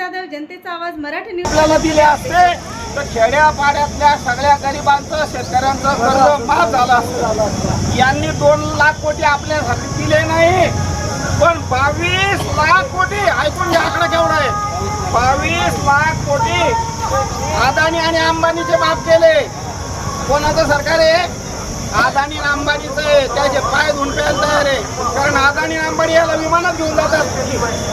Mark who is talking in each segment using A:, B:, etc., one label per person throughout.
A: जाधव जनतेचा आवाज मराठी न्यूज
B: दिले असते तर खेड्यापाड्यातल्या सगळ्या गरिबांचं शेतकऱ्यांचं कर्ज माफ झालं असतं. यांनी दोन लाख कोटी आपल्यासाठी दिले नाही पण बावीस लाख कोटी ऐकून घ्या आकडा केवढा आहे. बावीस लाख कोटी अदानी आणि अंबानीचे माफ केले. कोणाचं सरकार आहे? अदानी आणि अंबानीचं आहे. त्याचे पाय धुवून तयार आहे. कारण अदानी अंबानी याला विमानात घेऊन जातात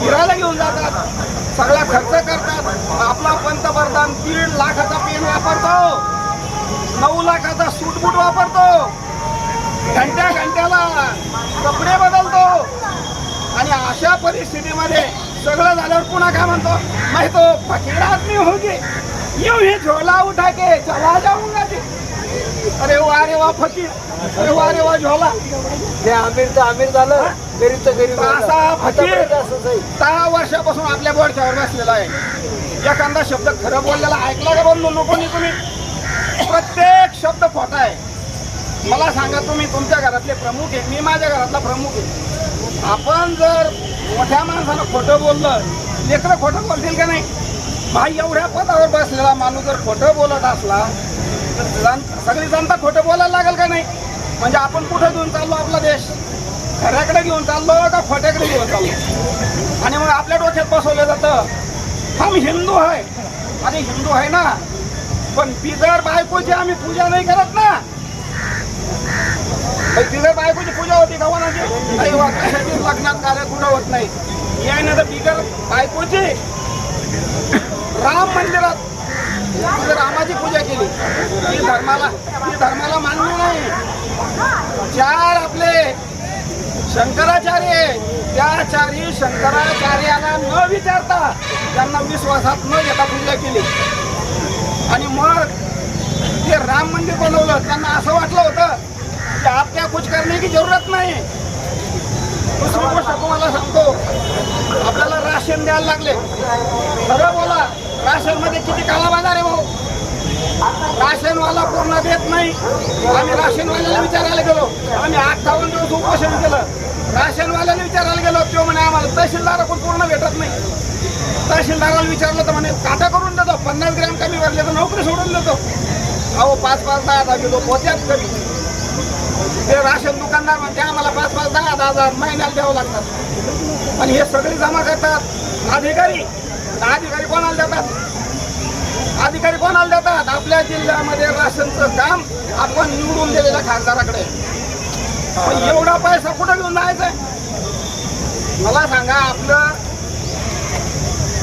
B: फिरायला घेऊन जातात. सगळा खर्च करतात. आपला पंतप्रधान दीड लाखाचा पेन वापरतो. नऊ लाखाचा सूटबूट वापरतो. घंट्या घंट्याला कपडे बदलतो. आणि अशा परिस्थितीमध्ये सगळं झाल्यावर पुन्हा काय म्हणतो? माहितो तो फकीर आदमी होगी. येऊ ही झोला उठा के चला जाऊंगा अरे वा रे वा फकीर. अरे वा रे वा झोला.
C: जे आमिरचं आमिर झालं. गरीबचं गरीब झालं.
B: असा फकीर
C: आतापर्यंत असंच आहे.
B: दहा वर्षापासून आपल्या बोर्डच्यावर बसलेला आहे. एखादा शब्द खरं बोललेला ऐकला का बोललो नको नाही तुम्ही प्रत्येक शब्द खोटा आहे. मला सांगा तुम्ही तुमच्या घरातले प्रमुख आहे मी माझ्या घरातला प्रमुख आहे. आपण जर मोठ्या माणसानं खोटं बोललं लेकरं खोटं बोलतील का नाही? भाई एवढ्या पदावर बसलेला माणूस जर खोटं बोलत असला सगळी जनता खोटं बोलायला लागेल का नाही? म्हणजे आपण कुठं घेऊन चाललो आपला देश? खऱ्याकडे घेऊन चाललो का खोट्याकडे घेऊन चाललो? आणि मग आपल्या डोक्यात बसवलं जातं. हम हिंदू आहे अरे हिंदू आहे ना. पण बिगर बायकोची आम्ही पूजा नाही करत ना. बाई, बिगर बायकोची पूजा होती का नाही लग्नात कार्य कुठं होत नाही. याय ना तर बिगर बायकोची. राम मंदिरात तिथं रामाची पूजा केली. ती धर्माला ती धर्माला मान्य नाही. चार आपले शंकराचार्य त्याचारी त्या चारी शंकराचार्याला न विचारता त्यांना विश्वासात न घेता पूजा केली. आणि मग ते राम मंदिर बनवलं. त्यांना असं वाटलं होतं की आपल्या कुछ करणे की जरूरत नाही. दुसरी गोष्ट तुम्हाला सांगतो. आपल्याला राशन द्यायला लागले. खरं बोला. मध्ये किती काला बाजार आहे भाऊ? राशनवाला पूर्ण देत नाही. आम्ही राशनवाल्याला विचारायला गेलो. आम्ही अठ्ठावन्न दिवस उपोषण केलं. राशनवाल्याला विचारायला गेलो तो म्हणे आम्हाला तहसीलदाराकडून पूर्ण भेटत नाही. तहसीलदाराला विचारलं तर म्हणे काटा करून देतो पन्नास ग्रॅम कमी भरले तर नोकरी सोडून देतो. अहो पाच पाच दहा दहा किलो पोत्यात कमी. ते राशन दुकानदार म्हणते आम्हाला पाच पाच दहा दहा हजार महिन्याला द्यावं लागतात. आणि हे सगळे जमा करतात अधिकारी. अधिकारी कोणाला देतात? अधिकारी कोणाला देतात? आपल्या जिल्ह्यामध्ये राशनचं काम आपण निवडून दिलेल्या खासदाराकडे. एवढा पैसा कुठं घेऊन जायचा मला सांगा आपलं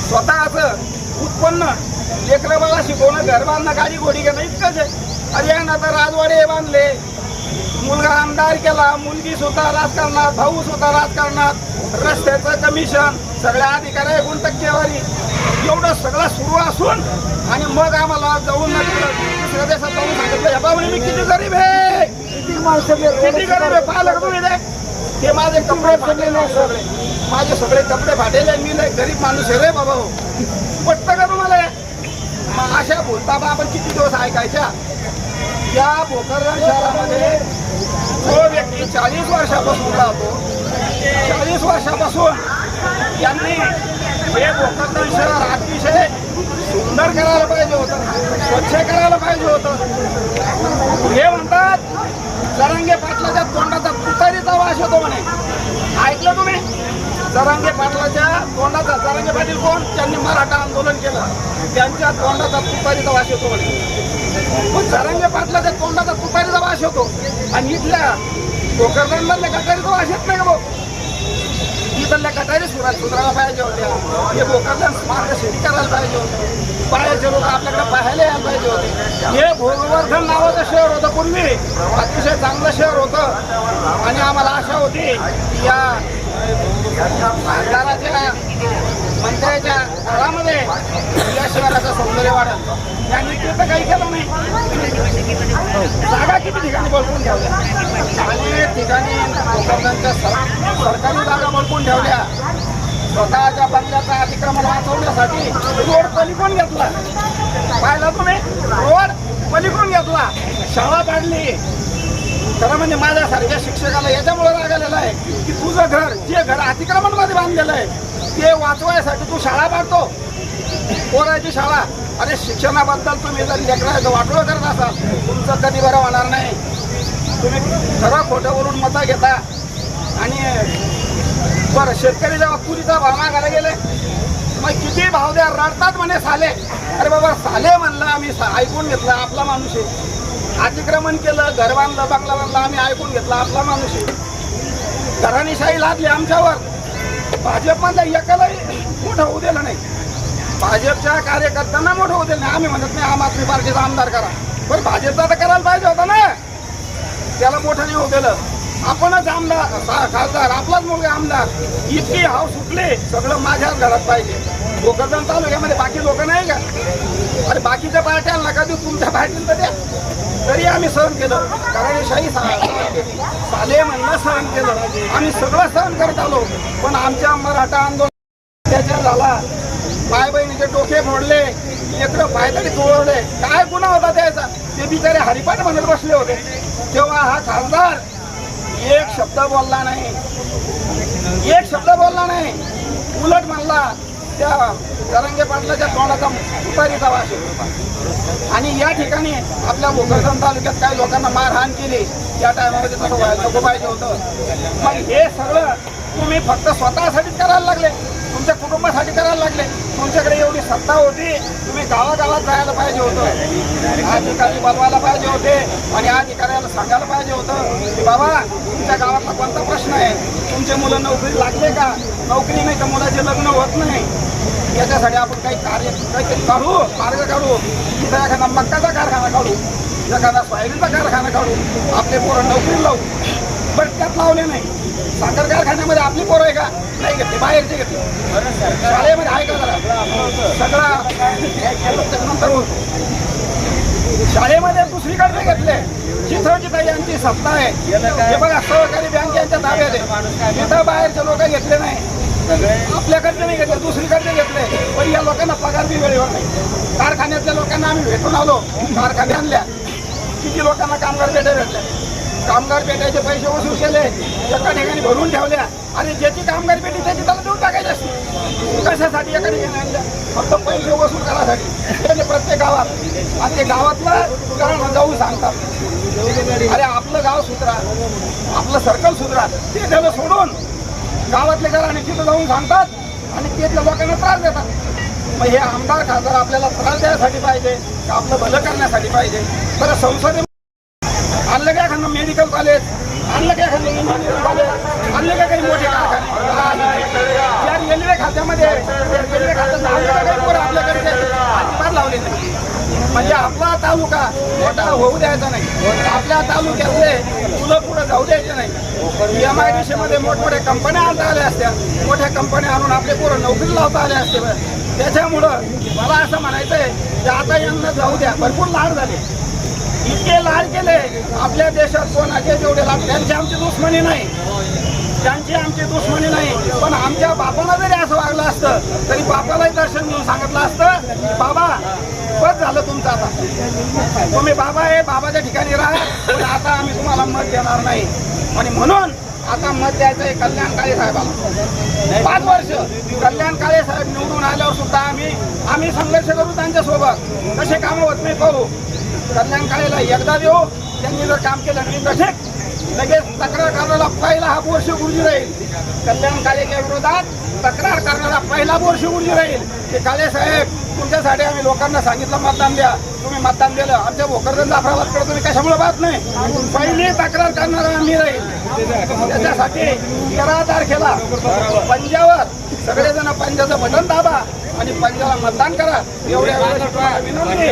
B: स्वतःच उत्पन्न लेकरं बाळा शिकवणं घर बांधणं गाडी घोडी घेणं इतकंच आहे. अरे यांना तर राजवाडे बांधले. मुलगा आमदार केला मुलगी सुद्धा राजकारणात भाऊ सुद्धा राजकारणात. रस्त्याचं कमिशन सगळ्या अधिकारी एकूण टक्केवारी एवढं सगळं सुरू असून आणि मग आम्हाला जाऊन दुसऱ्या देशात जाऊन सांगितलं "हे बाबा मी किती गरीब आहे
C: किती माणसं
B: किती गरीब आहे पाहिलं तुम्ही ते? ते माझे कपडे फाटलेले सगळे माझे सगळे कपडे फाटलेले आहे. मी लय गरीब माणूस आहे रे बाबा हो पटतं का तुम्हाला? मग अशा बोलता बा आपण किती दिवस ऐकायच्या या भोकरदन शहरामध्ये जो व्यक्ती चाळीस वर्षापासून राहतो चाळीस वर्षापासून यांनी हे भोकरदन शहर अतिशय सुंदर करायला पाहिजे होतं स्वच्छ करायला पाहिजे होतं. हे म्हणतात जरांगे पाटलाच्या तोंडाचा तुतारीचा वास होतो म्हणे. ऐकलं तुम्ही? जरांगे पाटलाच्या तोंडाचा जरांगे पाटील कोण? त्यांनी मराठा आंदोलन केलं. त्यांच्या तोंडाचा तुतारीचा वास येतो म्हणे. मग जरांगे पाटलाच्या तोंडाचा तुतारीचा वास होतो आणि इथल्या भोकरदनमधल्या गटारीचा तो येत नाही का भाऊ? इथल्या गटारी सुरा सुधारायला पाहिजे होत्या. हे भोकरदन स्मार्ट शेती करायला पाहिजे होतं. बाहेरचे लोक आपल्याकडे पाहायला यायला पाहिजे होते. हे भोगवर्धन नावाचं शहर होतं पूर्वी. अतिशय चांगलं शहर होतं. आणि आम्हाला आशा होती की या आमदाराच्या मंत्र्याच्या घरामध्ये या शहराचं सौंदर्य वाढेल. त्यांनी ते तर काही केलं नाही. जागा किती ठिकाणी बळकून ठेवल्या? ठिकाणी लोकांच्या सर- सरकारी जागा बळकून ठेवल्या. स्वतःच्या बंगल्याचा अतिक्रमण वाचवण्यासाठी रोड पलिकून घेतला पाहिलं तुम्ही? रोड पलिकून घेतला शाळा पाडली. खरं म्हणजे माझ्यासारख्या शिक्षकाला याच्यामुळे राग आलेला आहे की तुझं घर जे घर अतिक्रमणमध्ये बांधलेलं आहे ते वाचवायसाठी तू शाळा पाडतो. पोराची शाळा. अरे शिक्षणाबद्दल तुम्ही जर लेकराचं वाटोळं करत असाल तुमचं कधी बरं होणार नाही. तुम्ही खरा खोटं बोलून मतं घेता. आणि बरं शेतकरी जेव्हा पुरीचा भाव मागायला गेले मग किती भाव द्या रडतात म्हणे साले. अरे बाबा साले म्हणलं आम्ही ऐकून घेतलं आपला माणूस आहे. अतिक्रमण केलं घर बांधलं बंगला बांधला आम्ही ऐकून घेतला आपला माणूस आहे. घराणीशाही लादली आमच्यावर. भाजपमधल्या एकालाही मोठं होऊ दिलं नाही. भाजपच्या कार्यकर्त्यांना मोठं होऊ दिलं नाही. आम्ही म्हणत नाही आम आदमी पार्टीचा आमदार करा. पण भाजपचा तर करायला पाहिजे होता ना. त्याला मोठं नाही होऊ दिलं. आपणच आमदार खासदार आपलाच मुलगा आमदार. इतकी हाव सुटले सगळं माझ्याच घरात पाहिजे. भोकरदन तालुक्यामध्ये बाकी लोक नाही का? अरे बाकीच्या पार्ट्या नका देऊ तुमच्या पार्टीला तर द्या. तरी आम्ही सहन केलं. कारण शाही साले म्हणणं सहन केलं. आम्ही सगळं सहन करत आलो. पण आमच्या मराठा आंदोलन त्याच्या झाला. माय बहिणीचे डोके फोडले. लेकरं पायतरी चोळवले काय गुन्हा होता त्याचा? ते बिचारे हरिपाठ म्हणत बसले होते. तेव्हा हा खासदार एक शब्द बोलला नाही. एक शब्द बोलला नाही. उलट म्हणला त्या तरंगे पाटलाच्या तोंडाचा उतारीचा वास होता आणि या ठिकाणी आपल्या भोकरसन तालुक्यात काही लोकांना मारहाण केली. या टायमामध्ये तसं व्हायला नको पाहिजे होतं. मग हे सगळं तुम्ही फक्त स्वतःसाठीच करायला लागले. तुमच्या कुटुंबासाठी करायला लागले. तुमच्याकडे एवढी सत्ता होती तुम्ही गावागावात जायला पाहिजे होतं. अधिकारी बोलवायला पाहिजे होते आणि अधिकाऱ्याला सांगायला पाहिजे होतं की बाबा तुमच्या गावातला कोणता प्रश्न आहे? तुमचे मुलं नोकरी लागले का? नोकरी नाही तर मुलाचे लग्न होत नाही. याच्यासाठी आपण काही कार्य काहीतरी काढू मार्ग काढू. तिथं एखादा मक्काचा कारखाना काढू एखादा सोयाबीनचा कारखाना काढू. आपले पोरं नोकरी लावू. पण त्यात लावले नाही. साखर कारखान्यामध्ये आपली पोरं आहे का? नाही घेतली बाहेरचे घेतली. शाळेमध्ये आहे सगळा. शाळेमध्ये दुसरीकडे घेतले. जिथं जिथं यांची सत्ता आहे. हे बघा सहकारी बँक यांच्या ताब्यात आहे. तिथं बाहेरचे लोक घेतले नाही आपल्याकडचे नाही घेतले दुसरीकडचे घेतले. पण या लोकांना पगार बी वेळेवर नाही. कारखान्यातल्या लोकांना आम्ही भेटून आलो. कारखाने आणल्या. किती लोकांना कामगार पेट्या भेटल्या कामगार पेट्याचे पैसे वसूल केले. एका ठिकाणी भरून ठेवल्या. आणि ज्याची कामगार पेटी त्याची त्याला देऊन टाकायची असते. कशासाठी एकाने ठिकाणी फक्त पैसे वसूल करायसाठी. प्रत्येक गावात आणि ते गावातलं कारण जाऊन सांगतात. अरे आपलं गाव सुधरा आपलं सर्कल सुधरा ते त्याला सोडून गावातले घराणे तिथं जाऊन सांगतात आणि तिथल्या लोकांना त्रास देतात. मग हे आमदार खासदार आपल्याला त्रास द्यायसाठी पाहिजे का आपलं भलं करण्यासाठी पाहिजे? बरं संसदे आणलं काय एखादं मेडिकल कॉलेज आणलं काय एखादं इंजिनिअरिंग कॉलेज आणलं काय काही मोठे खात्यामध्ये रेल्वे खात्यात अजिबात लावले नाही. म्हणजे आपला तालुका मोठा होऊ द्यायचा नाही. आपल्या तालुक्यातले मुलं पुढं जाऊ द्यायचे नाही. एम आय डी सी मध्ये मोठमोठ्या कंपन्या आणता आल्या असत्या. मोठ्या कंपन्या आणून आपले पोरं नोकरी लावता आले असते त्याच्यामुळं मला असं म्हणायचं आहे की आता यांना जाऊ द्या. भरपूर लाड झाले. इतके लाड केले. आपल्या देशात कोणाचे जेवढे लाड त्यांची आमची दुश्मनी नाही. त्यांची आमची दुश्मनी नाही पण आमच्या बापाला जरी असं वागलं असतं तरी बापालाही दर्शन घेऊन सांगितलं असतं बाबा बस झालं तुमचं आता. तुम्ही बाबा आहे बाबाच्या ठिकाणी राहा पण आता आम्ही तुम्हाला मत देणार नाही. आणि म्हणून आता मत द्यायचं आहे कल्याण काळे साहेबाला. पाच वर्ष कल्याण काळे साहेब निवडून आल्यावर सुद्धा आम्ही आम्ही संघर्ष करू त्यांच्यासोबत. कसे कामं होत नाही करू कल्याण काळेला एकदा देऊ त्यांनी जर काम केलं नाही तसे लगेच तक्रार करणारा पहिला हा वर्ष गुरुजी राहील. कल्याण काळेच्या विरोधात तक्रार करणारा पहिला वर्ष गुरुजी राहील. की काळे साहेब तुमच्यासाठी आम्ही लोकांना सांगितलं मतदान द्या. तुम्ही मतदान दिलं. आमच्या भोकरदन जाफराबादकडे तुम्ही कशामुळे पाहत नाही? पहिली तक्रार करणारा आम्ही राहील. त्याच्यासाठी तेरा तारखेला पंजावर सगळेजण पंजाचं बटन दाबा आणि पंजाला मतदान करा. एवढ्या विनंती.